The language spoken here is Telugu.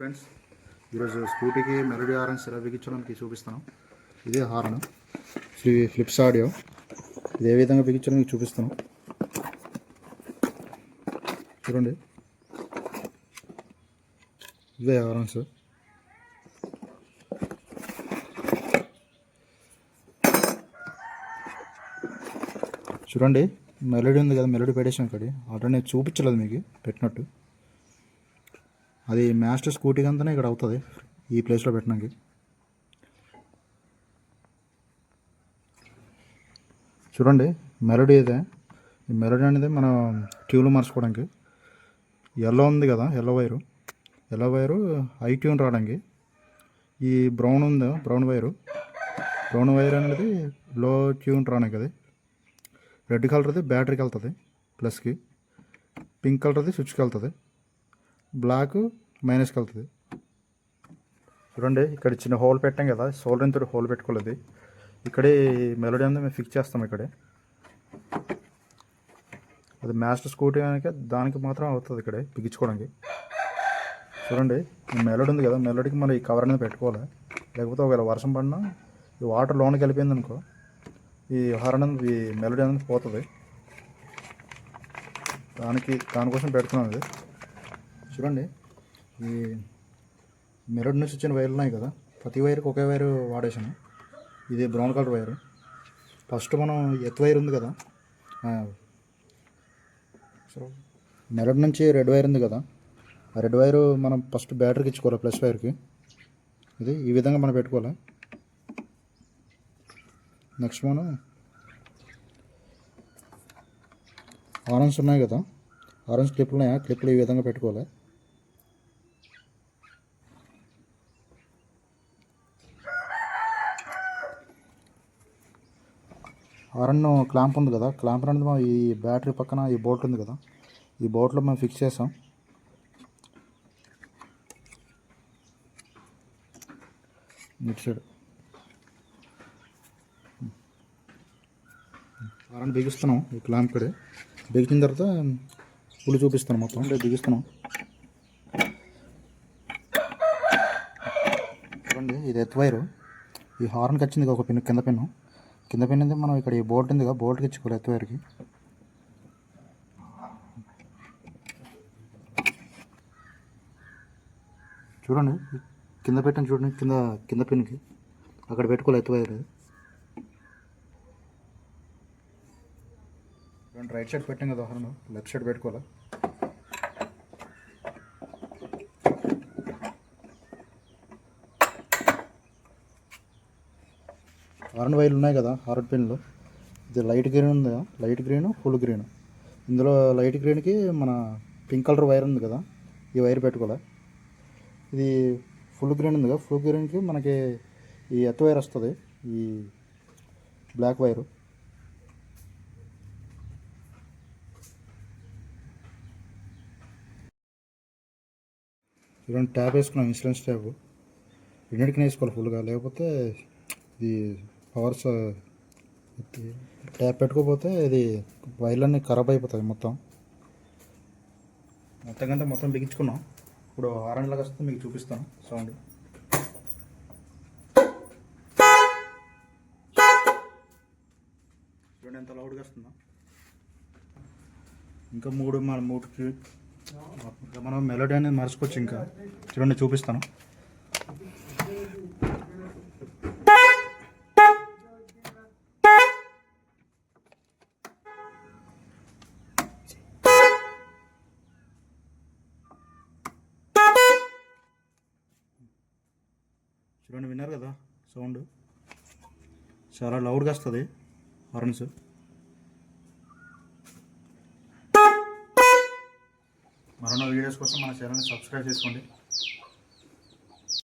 ఫ్రెండ్స్ ఈరోజు స్కూటీకి మెలోడీ హారన్స్ ఎలా బిగించడానికి మీకు చూపిస్తాను ఇదే హారన్. శ్రీ ఫ్లిప్స్ ఆడియో ఇది ఏ విధంగా బిగించాలో మీకు చూపిస్తాను చూడండి. ఇదే హారన్స్ చూడండి. మెలోడీ ఉంది కదా మెలడీ పెట్టేసాం ఇక్కడ. ఆల్రెడీ నేను చూపించలేదు మీకు పెట్టినట్టు. అది మాస్టర్ స్కూటీ అంతా ఇక్కడ అవుతుంది. ఈ ప్లేస్లో పెట్టడానికి చూడండి మెలడీ ఇదే. ఈ మెలడీ అనేది మనం ట్యూన్లు మార్చుకోవడానికి. ఎల్లో ఉంది కదా yellow wire. Yellow wire high tune రావడానికి. ఈ బ్రౌన్ ఉంది? Brown wire. బ్రౌన్ వైర్ అనేది లో ట్యూన్ రావడానికి అది. రెడ్ కలర్ది బ్యాటరీకి వెళ్తుంది ప్లస్కి. పింక్ కలర్ది స్విచ్కి వెళ్తుంది. బ్లాక్ మైనస్కి వెళ్తుంది. చూడండి ఇక్కడ చిన్న హోల్ పెట్టాం కదా సోల్డర్ తోటి హోల్ పెట్టుకోలేదు ఇక్కడే మెలోడీ అంతా మేము ఫిక్స్ చేస్తాం ఇక్కడే. అది మాస్టర్ స్కూటీ కనుక దానికి మాత్రం అవుతుంది ఇక్కడే బిగించుకోవడానికి. చూడండి ఈ మెలోడీ ఉంది కదా మెలోడీకి మనం ఈ కవర్ అనేది పెట్టుకోవాలి. లేకపోతే ఒకవేళ వర్షం పడినా ఈ వాటర్ లోనికి వెళ్ళిపోయింది అనుకో ఈ హారన్ ఈ మెలోడీ అనేది పోతుంది. దానికి దానికోసం పెడుతున్నాం అది చూడండి. ఈ మెరడ్ నుంచి వచ్చిన వైర్లు ఉన్నాయి కదా. ప్రతి వైర్కి ఒకే వైర్ వాడేసాను ఇది బ్రౌన్ కలర్ వైర్. ఫస్ట్ మనం ఎత్ వైర్ ఉంది కదా. మెరడ్ నుంచి రెడ్ వైర్ ఉంది కదా. ఆ రెడ్ వైర్ మనం ఫస్ట్ బ్యాటరీకి ఇచ్చుకోవాలి ప్లస్ వైర్కి. ఇది ఈ విధంగా మనం పెట్టుకోవాలి. నెక్స్ట్ మనం ఆరెంజ్ ఉన్నాయి కదా. ఆరెంజ్ క్లిప్లు ఉన్నాయా? క్లిప్లు ఈ విధంగా పెట్టుకోవాలి. ఆరన్ క్లాంప్ ఉంది కదా క్లాంప్ అనేది మనం ఈ బ్యాటరీ పక్కన ఈ బోట్ ఉంది కదా ఈ బోట్లో మేము ఫిక్స్ చేసాం. ఇటు సైడ్ ఆరన్ బిగిస్తున్నాం ఈ క్లాంప్ కడే బిగించిన తర్వాత పులి చూపిస్తాను మొత్తం. అంటే బిగిస్తున్నాం. చూడండి ఇది ఎత్ వైరు. ఈ హార్న్కి వచ్చింది ఒక పిన్ కింద పిన్ను. కింద పైన ఉంది. మనం ఇక్కడ ఈ బోల్ట్ ఉంది కదా బోల్ట్కి ఇచ్చుకోవాలి ఎత్ చూడండి కింద పెట్టాను చూడండి కింద కింద పిన్కి. అక్కడ పెట్టుకోవాలి ఎత్ రైట్ సైడ్ పెట్టాం కదా హార్న్ లెఫ్ట్ సైడ్ పెట్టుకోవాలి? హార్న్ వైర్లు ఉన్నాయి కదా హార్న్ పిన్లు ఇది లైట్ గ్రీన్ ఉంది కదా లైట్ గ్రీన్ ఫుల్ గ్రీన్. ఇందులో లైట్ గ్రీన్కి మన పింక్ కలర్ వైర్ ఉంది కదా ఈ వైర్ పెట్టుకోవాలి ఇది ఫుల్ గ్రీన్ ఉంది కదా ఫుల్ గ్రీన్కి మనకి ఈ ఎత్తు వైర్ వస్తుంది ఈ బ్లాక్ వైరు. చూడండి ట్యాప్ వేసుకున్నాం ఇన్సూరెన్స్ ట్యాప్. రెండింటికి వేసుకోవాలి ఫుల్గా లేకపోతే ఇది పవర్స్ ట్యాప్ పెట్టుకోకపోతే ఇది వైర్లన్నీ ఖరాబ్ అయిపోతాయి మొత్తం. మొత్తం కంటే మొత్తం బిగించుకున్నాం. ఇప్పుడు ఆరెంజ్ లాగా వస్తుంది మీకు చూపిస్తాను సౌండ్. చూడండి ఎంత లౌడ్గా వస్తుందో. ఇంకా మూడు మన మూడుకి మనం మెలోడీ అనేది మర్చుకోవచ్చు ఇంకా. చూడండి చూపిస్తాను. చూడండి విన్నారు కదా సౌండ్. చాలా లౌడ్గా వస్తుంది హార్న్స్ మరొన్న వీడియోస్ కోసం మన ఛానల్ని సబ్స్క్రైబ్ చేసుకోండి.